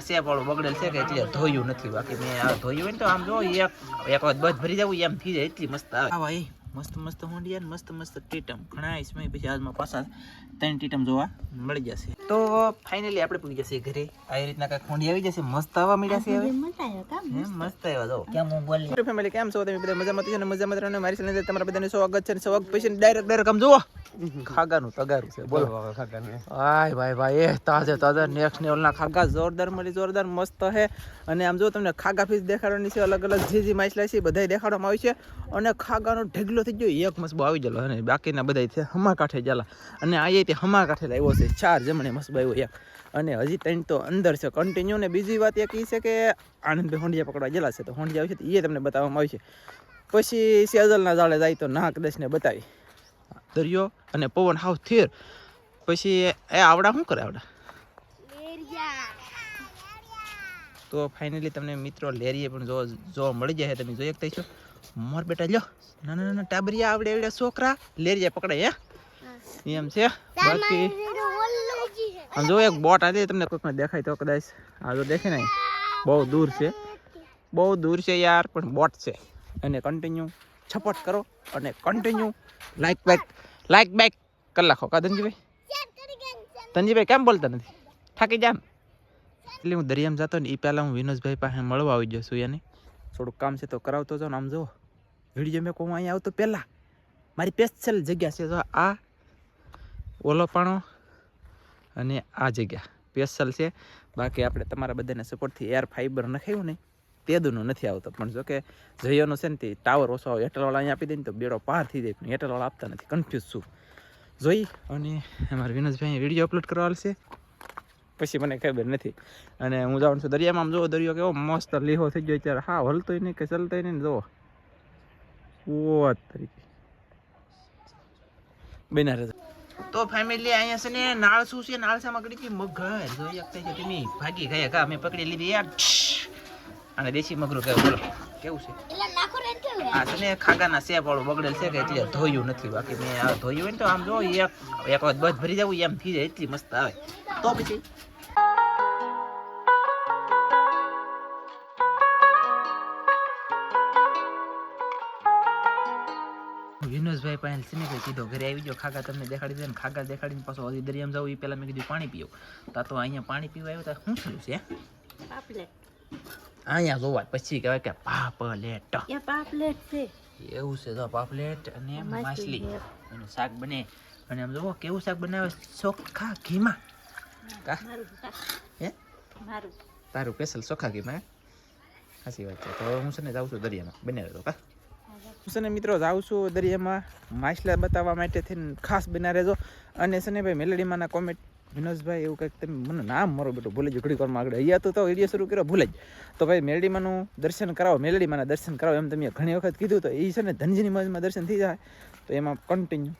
Shape વાળું બગડેલ છે કે એટલે ધોયું નથી, બાકી મેં આ ધોયું હોય ને તો આમ જો એક એક વખત બસ ભરી જવું એમ થઈ જાય, એટલી મસ્ત આવે. ભાઈ. મસ્ત મસ્ત હોંડિયા ને મસ્ત મસ્ત ટીટમ. ઘણા સમય પછી આજમાં પાછા ત્રણ ટીટમ જોવા મળી જશે. તો ફાઇનલી આપણે પૂરી જશે ઘરે. આવી રીતના કાંઈક હોંડી આવી જશે. મસ્ત આવવા મળ્યા છે હવે. મસ્ત. આવ્યા જો. કેમ હું બોલી ફેમિલી કેમ છો તમે બધા? મજામાં છો ને? મજામાં રહો મારી સાથે તમારા બધાને સ્વાગત છે ને સ્વાગત પછી ડાયરેક્ટ ડાયરેક્ટ આમ જુઓ. ખાગાનું તગારું છે. બોલો. હાય ભાઈ ભાઈ એ તાજે તાજા નેક્સ્ટ લેવલના ખાગા જોરદાર મળી જોરદાર મસ્ત હે. અને આમ જો તમને ખાગા ફીસ દેખાડવાની છે. અલગ અલગ જે જે માછલા છે બધાય દેખાડવામાં આવી છે. અને ખાગાનો ઢગલો થઈ ગયો એક મસબો આવી ગયેલો અને બાકીના બધા હમા કાંઠે જલા અને આ તે હમા કાંઠે લાવ્યો છે, ચાર જમણે મસબો આવ્યો એક. અને હજી ત્રણ તો અંદર છે કન્ટિન્યુ ને બીજી વાત એક એ છે કે આનંદભાઈ હોંડિયા પકડવા ગયેલા છે, તો હોંડિયા આવશે તો એ તમને બતાવવામાં આવશે પછી સેજલના જાળે જાય તો નાક દસને બતાવી. દરિયો અને પવન હાવ થેર. પછી એ આવડા શું કરે આવડા? તો ફાઇનલી તમને મિત્રો લેરીએ પણ જો જોવા મળી જાય તમે જોઈ શકતા છો. મોર બેટા લ્યો. નાના નાના ટાબરિયા આવડે આવડે છોકરા. લેરીયા પકડે હે? એમ છે. બાકી આમ જો એક બોટ આજે તમને કોઈકને દેખાય તો કદાચ આ જો દેખે ને બહુ દૂર છે. બહુ દૂર છે યાર પણ બોટ છે. અને કન્ટિન્યુ છપોટ કરો અને continue like back like back કરી નાખો કા ધનજીભાઈ ધનજીભાઈ કેમ બોલતા નથી? થાકી જામ? એટલે હું દરિયામાં જતો ને એ પહેલાં હું વિનોદભાઈ પાસે મળવા આવી જાઉં છું એને થોડુંક કામ છે તો કરાવતો જાઉં ને આમ જુઓ વીડિયો મેં કહું અહીંયા આવતો પહેલાં. મારી સ્પેશિયલ જગ્યા છે જો આ ઓલો પાણો અને આ જગ્યા. સ્પેશિયલ છે. બાકી આપણે તમારા બધાને સપોર્ટથી એર ફાઈબર નખાયું ને તે દૂનું નથી આવતો. પણ જો કે જયોનો છે ને તે ટાવર ઓછો આવે. હેઠળવાળા અહીંયા આપી દે ને તો બેડો પાર થઈ જાય. પણ હેઠળવાળા આપતા નથી. કન્ફ્યુઝ છું. જોઈ અને અમારા વિનોદભાઈ વીડિયો અપલોડ કરવા છે પછી મને ખબર નથી. અને હું જાઉં છું દરિયામાં. આમ જોવો દરિયો કેવો મસ્ત લીહો થઈ ગયો અત્યારે. હા હલતોય નહીં કે ચલતોય નહીં જોવો તરીકે. બેના રહે તો ફેમિલી અહીંયા છે ને નાળસું છે? નાળસામાં ગળી હતી? મગર. જોઈ શકતા છે તમે ભાગી ગયા. કા મેં પકડી લીધી યાર. અને દેશી મગરું કેવું? બોલો. કેવું છે? આ છે ને ખાગાના સેપ વાળું બગડેલ છે કે એટલે ધોયું નથી. બાકી મેં આ ધોયું હોય ને તો આમ જો એક એક વખત બસ ભરી જવું એમ થઈ જાય. એટલી મસ્ત આવે. તો પછી? વિનોદભાઈ પાસે સિને કઈ કીધો ઘરે આવી ગયો ખાગા તમને દેખાડી દે ને ખાગા દેખાડીને પાછો હજી દરિયામાં જાવ એ પહેલાં મેં કીધું પાણી પીવું તા તો અહીંયા પાણી પીવા આવ્યો તા શું થયું છે? અહીંયા જોવા પછી કહેવાય કે પાપલેટ. પાપલેટ એવું છે તો પાપલેટ અને માછલી એનું શાક બને. અને આમ જોવો કેવું શાક બનાવે? ચોખ્ખા ઘીમાં. કા? હે? તારું સ્પેશિયલ ચોખ્ખા ઘીમાં? સાચી વાત છે. તો હું છે ને જાઉં છું દરિયામાં બનાવે તો કા? છે મિત્રો, જાઉં છું દરિયામાં. માછલા બતાવવા માટે થઈને ખાસ બના રહેજો. અને છે મેલડીમાંના કોમેન્ટ વિનોદભાઈ, એવું કંઈક તમે મને નામ મારો બેટો ભૂલે જ ઘડી વારમાં આગળ. અહીંયા તો તો વીડિયો શરૂ કર્યો, ભૂલે જ. તો ભાઈ મેલડીમાંનું દર્શન કરાવો મેલડીમાંના દર્શન કરાવો, એમ તમે ઘણી વખત કીધું તો એ છે ને ધનજીની મજમાં દર્શન થઈ જાય. તો એમાં કન્ટિન્યુ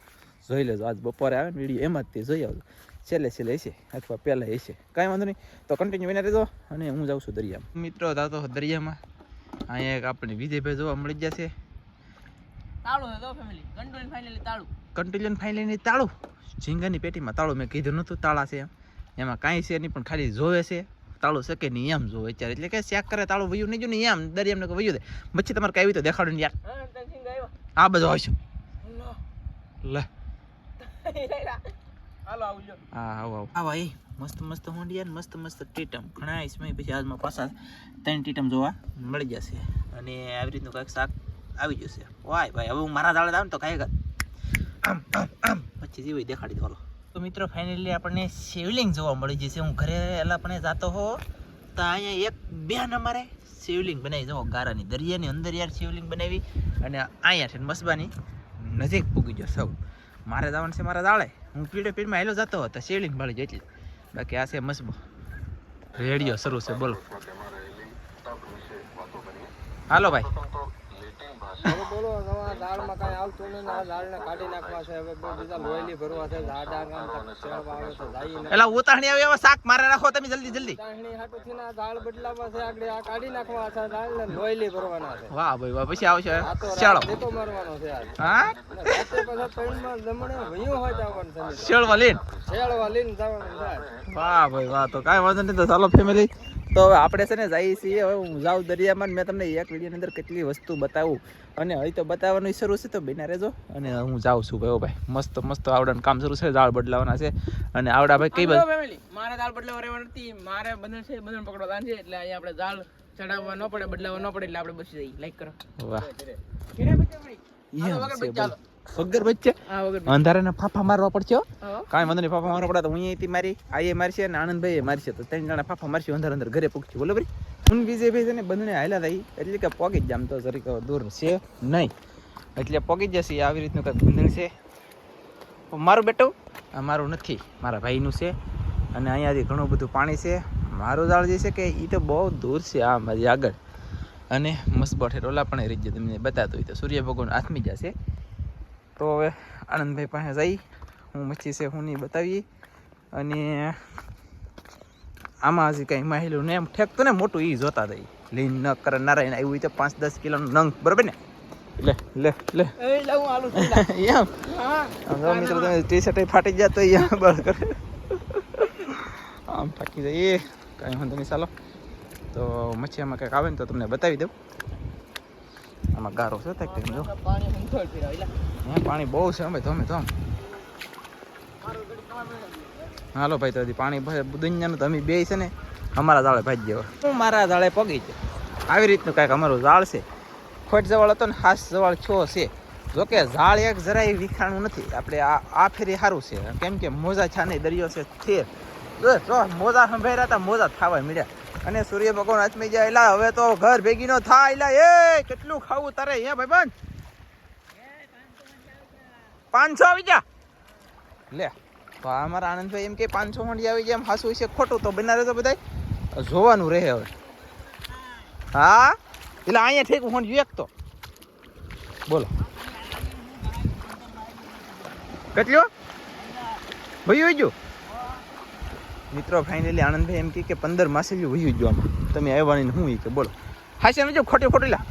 જોઈ લેજો, આજ બપોરે આવે ને વીડિયો, એમાં જ તે જોઈ આવજો. છેલ્લે છેલ્લે હશે, અથવા પહેલાં હશે. કાંઈ વાંધો નહીં. તો કન્ટિન્યુ બના રહેજો અને હું જાઉં છું દરિયામાં. મિત્રો જાતો દરિયામાં. અહીંયા એક આપણે વિજયભાઈ જોવા મળી જશે તાળું હે તો ફેમિલી કંટ્રોલ ફાઇનલી તાળું. કન્ટિન્યુ ફાઇનલી તાળું. ઝીંગાની પેટીમાં તાળું મેં કીધું નહોતું તાળા છે એમાં. કાંઈ છે નહીં પણ ખાલી જોવે છે. તાળું શકે નહીં એમ જોવે અત્યારે. એટલે કે શેક કરે તાળું વયું નહીં જો ને એમ. દરિયામને કે વયું દે મચ્છી તમારે કાંઈ તો દેખાડો ને યાર. આ બધો હોય છે. લે. મસ્ત મસ્ત હોંડિયા મસ્ત મસ્ત ટીટમ. ઘણા સમય પછી આજમાં પાછા ત્રણ ટીટમ જોવા મળી જશે. અને આવી રીતનું કાંઈક શાક આવી જશે. વાય ભાઈ, હવે હું મારા દાડે આવે ને તો કાંઈ આમ પછી જેવી દેખાડી દો તો મિત્રો ફાઇનલી આપણને શિવલિંગ જોવા મળી જશે. હું ઘરે એલા પણ જાતો હો, તો અહીંયા એક બેન અમારે શિવલિંગ બનાવી. જવો ગારાની દરિયાની અંદર યાર શિવલિંગ બનાવી અને અહીંયા છે મસબાની. નજીક પૂગી ગયો સૌ. મારે જવાનું છે મારા દાળે હું પીડે પીડમાં હેલો જતો હતો શિવલિંગ મળી જાય એટલે. બાકી આ છે મસબો. રેડિયો શરૂ છે, બોલો. હાલો ભાઈ. બોલો તમારા દાળમાં નાખવા છે હવે બે બીજા હવે શાક મારે રાખો તમે જલ્દી જલ્દી. ભરવાના છે વાહ ભાઈ, વાહ, પછી આવશે. ચાલો મારવાનો છે આજ હા વાહ ભાઈ, વાહ, તો કાંઈ વાંધો નહીં, તો ચાલો ફેમિલી તો હવે આપણે છે ને જઈએ છીએ. હવે હું જાઉં દરિયામાં મેં તમને એક વિડીયોની અંદર કેટલી વસ્તુ બતાવું. અને હવે તો બતાવવાનું શરૂ છે તો બેના રહેજો. અને હું જાઉં છું ભાઈ ભાઈ. મસ્ત મસ્ત આવડાનું કામ શરૂ છે. દાળ બદલાવાના છે. અને આવડા ભાઈ કઈ બાજુ? મારે દાળ બદલાવા રહેવાનું નથી મારે બંધન છે બંધન પકડવા છે. એટલે અહીંયા આપણે દાળ ચડાવવા ન પડે બદલાવા ન પડે એટલે આપણે બસી જઈએ. લાઈક કરો. વાહ. ઘેરે વગર બચ્ચા અંધારાને ફાફા મારવા પડશે કાંઈ વાંધો નહીં ફાફા મારવા પડે તો હું અહીંથી મારી આઈએ મારશે અને આનંદભાઈ એ મારશે. તો ત્રણ જણા ફાફા મારશે અંધાર અંદર ઘરે પૂછશે બોલો ભાઈ. હું બીજે છે ને બંને હાલ્યા થઈ એટલે કે પોગી જ જામ તો જરીક દૂર છે નહીં. એટલે પોગી જશે આવી રીતનું કંઈક બંધન છે. મારું બેટું આ મારું નથી. મારા ભાઈનું છે. અને અહીંયાથી ઘણું બધું પાણી છે. મારું જાળ જે છે કે એ તો બહુ દૂર છે આ મારી આગળ. અને મસ્બઠે રોલા પણ એ રીત તમને બતાતો હોય તો સૂર્ય ભગવાન આથમી જશે તો હવે આનંદભાઈ પાસે જઈ હું મચ્છી છે હું નહીં બતાવી અને આમાં હજી કંઈ માહિલું ને એમ ઠેકતું ને મોટું એ જોતા થઈ લીન ન કરે નારાયણ આવ્યું તો પાંચ દસ કિલોનું નંગ બરાબર ને? લે લે લે. એ એમ. હા. મિત્રો તમે ટી શર્ટ ફાટી જાય તો અહીંયા બળ કરે. આમ થાકી જાય. કાંઈ વાંધો નહીં ચાલો. તો મચ્છી આમાં કંઈક આવે ને તો તમને બતાવી દઉં. આમાં ગારો છે તે કેમ જો પાણી બહુ છે અમે ધોમે ધોમ. હાલો ભાઈ તો પાણી દુનિયાનું તો અમે બે છે ને અમારા જાળે ભાજી જેવા હું મારા જાળે પગી છે આવી રીતનું કાંઈક અમારું ઝાડ છે. ખોટ જવાળ હતો ને હાસ જવાળ છો છે. જોકે ઝાડ એક જરાય વિખાણું નથી. આપણે આ આ ફેરી સારું છે. કેમ કે મોજા છાને દરિયો છે સ્થિર જો મોજા રહ્યા હતા મોજા થાવા મળ્યા અને સૂર્ય ભગવાન આચમી જાય. એલા હવે તો ઘર ભેગી નો થાય. એલા એ, કેટલું ખાવું તારે? હે બન પાંચસો આવી જા. લે, તો અમારા આનંદભાઈ એમ કે પાંચસો મંડી આવી જાય એમ હાસું છે ખોટું તો બનારે તો બધાય. જોવાનું રહે હવે. હા? એટલે અહીંયા ઠીક હું એક તો. બોલો. કેટલું ભાઈ ગયું મિત્રો ફાઇનલી આનંદભાઈ એમ કે પંદર માસેલી વયું ગયું આમાં. તમે આવવાની હું ઈ કે બોલો. હાશે જો, ખોટી ખોટી લા.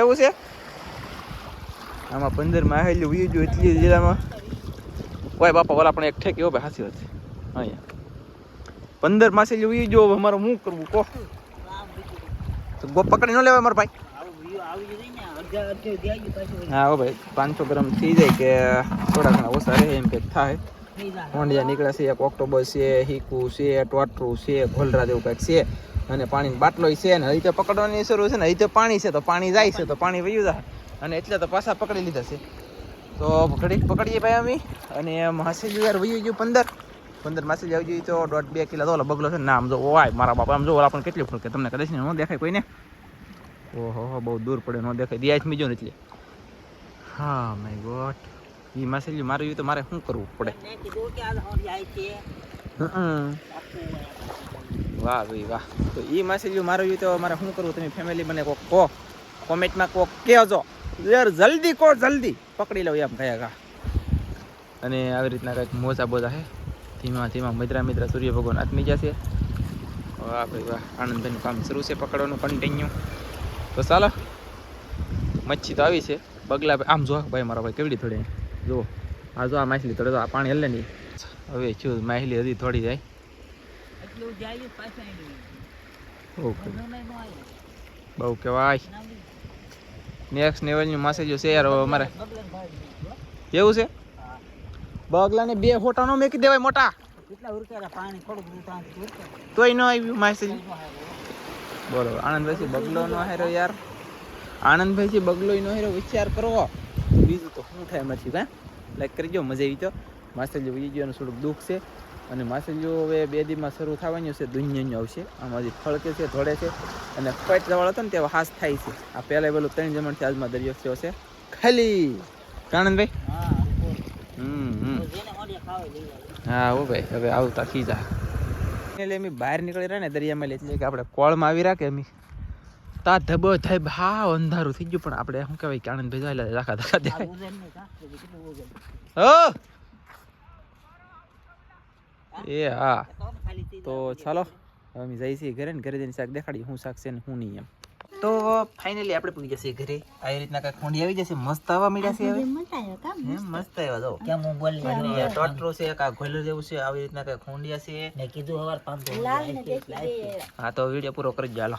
એવું છે? આમાં પંદર માહેલી વયું ગયું એટલી જિલ્લામાં ઓય બાપા, ઓલા પણ એક ઠેક એવો ભાઈ, હાસી વાત અહીંયા. પંદર માસેલી ગયો, હવે અમારે શું કરવું, કહો. તો ગો પકડી ન લેવાય મારા ભાઈ. હા ભાઈ, પાંચસો ગ્રામ થઈ જાય કે થોડા ઘણા ઓછા રહે એમ કે થાય. હોંડિયા નીકળે છે, એક ઓક્ટોબર છે, હીકુ છે ટોટરું છે ભોલરા જેવું કંઈક છે. અને પાણીની બાટલો છે ને હજી પકડવાની શરૂ છે ને, હજી પાણી છે, તો પાણી જાય છે, તો પાણી વયું જાય. અને એટલે તો પાછા પકડી લીધા છે. તો ઘડીક પકડીએ ભાઈ અમે. અને માસી યાર વયું ગયું પંદર. પંદર માસેલી આવી ગઈ તો દોઢ બે કિલો તો બગલો છે ને આમ જો, ઓય, મારા બાપા, આમ જો, ઓલા પણ કેટલી ફૂલ કે તમને કદાચ ન દેખાય કોઈને. ઓહો હો બહુ દૂર પડે, ન દેખાય. દિયા જ મીજો ને એટલે. હા માય ગોડ એ માછલી મારું તો મારે શું કરવું પડે. વાહ ભાઈ વાહ. તો એ માછલીઓ મારું તો મારે શું કરવું? તમે ફેમિલી મને કોક કહો. કોમેન્ટમાં કોક કહેજો. યાર, જલ્દી કહો, જલ્દી. પકડી લઉં એમ કયા કા અને આવી રીતના કંઈક મોજા બોજા હે? ધીમા ધીમા મિત્રા મિત્રા સૂર્ય ભગવાન આત્મી જશે વાહ ભાઈ વાહ. આનંદભાઈનું કામ શરૂ છે પકડવાનું કન્ટિન્યુ તો ચાલો. મચ્છી તો આવી છે. બગલા આમ જો, ભાઈ, મારા ભાઈ કેવડી થોડી જુઓ આ જો આ માછલી થોડી આ પાણી હલે નહીં. હવે શું માછલી હજી થોડી જાય. ઓકે. બહુ કહેવાય. નેક્સ્ટ લેવલની માસેજો છે યાર હવે અમારે. એવું છે? બગલાને બે ફોટા નો મેકી દેવાય મોટા. તોય ન આવ્યું માછલી. બરોબર. આનંદભાઈ બગલો નો હેરો યાર. આનંદભાઈ બગલો નો હેરો વિચાર કરવો બીજું તો શું થાય એમાંથી કાં લાઈક કરજો મજા આવી તો માછલીઓ વી ગયો થોડુંક દુઃખ છે. અને માછલીઓ હવે બે દીમાં શરૂ થવાની છે દુનિયાનું આવશે. આમાં હજી ફળકે છે, ધોળે છે. અને ફટ જવાળ હતો ને તે હાસ થાય છે. આ પહેલા પેલું ત્રણ જમણથી આજમાં દરિયો થયો છે. ખાલી. હમ હા, હો ભાઈ, હવે આવતા ખીજા. એટલે એમ બહાર નીકળી રહ્યા ને દરિયામાં, એટલે કે આપણે કોળમાં આવી રાખે એમ તા ધબો થાય હા અંધારું થઈ ગયું. પણ આપણે શું કહેવાય કે આનંદભાઈ જાય એટલે રાખા ધક્કા દે એ હા. તો ચાલો અમે જઈ છીએ ઘરે ને ઘરે જઈને શાક દેખાડી હું શાક છે ને હું નહીં એમ. તો ફાઇનલી આપણે પૂરી જશે ઘરે. આવી રીતના કાંઈક ખોંડી આવી જશે મસ્ત આવવા મળ્યા છે હવે. મસ્ત આવ્યા જો કેમ હું બોલી ટોટરો છે કા ઘોલર જેવું છે આવી રીતના કાંઈક ખોંડિયા છે. ને કીધું હવાર પાંચ હા તો વીડિયો પૂરો કરી જ ચાલો